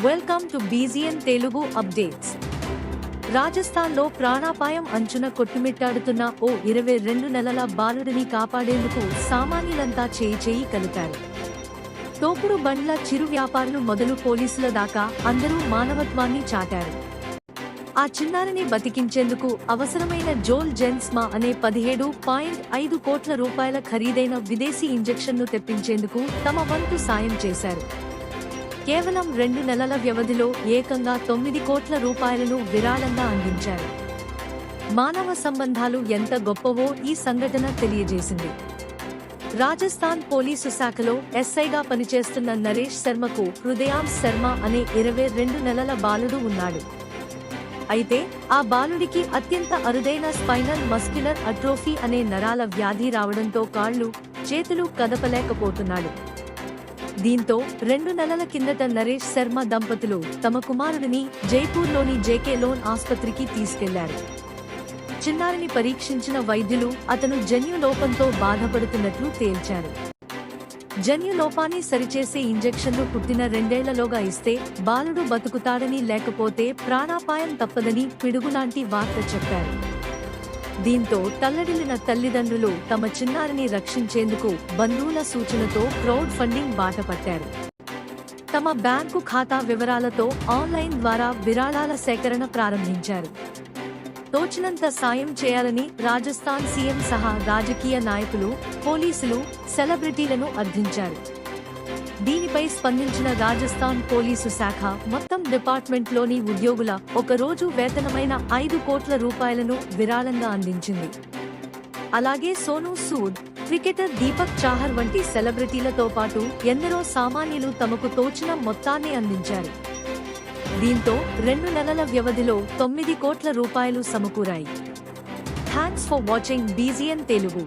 Welcome to BGN Telugu updates రాజస్థాన్లో ప్రాణాపాయం అంచున కొట్టుమిట్టాడుతున్న ఓ ఇరవై రెండు నెలల బాలుడిని కాపాడేందుకు సామాన్యులంతా చేయి చేయి కలిపారు. తోపుడు బండ్ల చిరు వ్యాపారులు మొదలు పోలీసుల దాకా అందరూ మానవత్వాన్ని చాటారు. ఆ చిన్నారిని బతికించేందుకు అవసరమైన జోల్ జెన్స్మా అనే పదిహేడు పాయింట్ ఐదు కోట్ల రూపాయల ఖరీదైన విదేశీ ఇంజెక్షన్ను తెప్పించేందుకు తమ వంతు సాయం చేశారు. కేవలం రెండు నెలల వ్యవధిలో ఏకంగా తొమ్మిది కోట్ల రూపాయలను విరాళంగా అందించారు. మానవ సంబంధాలు ఎంత గొప్పవో ఈ సంఘటన తెలియజేసింది. రాజస్థాన్ పోలీసు శాఖలో ఎస్ఐగా పనిచేస్తున్న నరేష్ శర్మకు హృదయాంశ్ శర్మ అనే ఇరవై రెండు నెలల బాలుడు ఉన్నాడు. అయితే ఆ బాలుడికి అత్యంత అరుదైన స్పైనల్ మస్క్యులర్ అట్రోఫీ అనే నరాల వ్యాధి రావడంతో కాళ్ళు చేతులు కదపలేకపోతున్నాడు. దీంతో రెండు నెలల కిందట నరేష్ శర్మ దంపతులు తమ కుమారుడిని జైపూర్లోని జేకే లోన్ ఆసుపత్రికి తీసుకెళ్ళారు. చిన్నారిని పరీక్షించిన వైద్యులు అతను జన్యు లోపంతో బాధపడుతున్నట్లు తేల్చారు. జన్యు లోపాన్ని సరిచేసే ఇంజెక్షన్లు పుట్టిన రెండేళ్ళలోగా ఇస్తే బాలుడు బతుకుతాడని లేకపోతే ప్రాణాపాయం తప్పదని పిడుగులాంటి వార్త చెప్పారు. దీంతో తల్లడిల్లిన తల్లిదండ్రులు తమ చిన్నారిని రక్షించేందుకు బంధువుల సూచనతో క్రౌడ్ ఫండింగ్ బాట పట్టారు. తమ బ్యాంకు ఖాతా వివరాలతో ఆన్లైన్ ద్వారా విరాళాల సేకరణ ప్రారంభించారు. తోచినంత సాయం చేయాలని రాజస్థాన్ సీఎం సహా రాజకీయ నాయకులు పోలీసులు సెలబ్రిటీలను అర్థించారు. దీనిపై స్పందించిన రాజస్థాన్ పోలీసు శాఖ మొత్తం డిపార్ట్మెంట్లోని ఉద్యోగుల ఒక రోజు వేతనమైన ఐదు కోట్ల రూపాయలను విరాళంగా అందించింది. అలాగే సోనూ సూద్ క్రికెటర్ దీపక్ చాహర్ వంటి సెలబ్రిటీలతో పాటు ఎందరో సామాన్యులు తమకు తోచిన మొత్తాన్ని అందించారు. దీంతో రెండు నెలల వ్యవధిలో తొమ్మిది కోట్ల రూపాయలు సమకూరాయి. Thanks for watching BGN Telugu.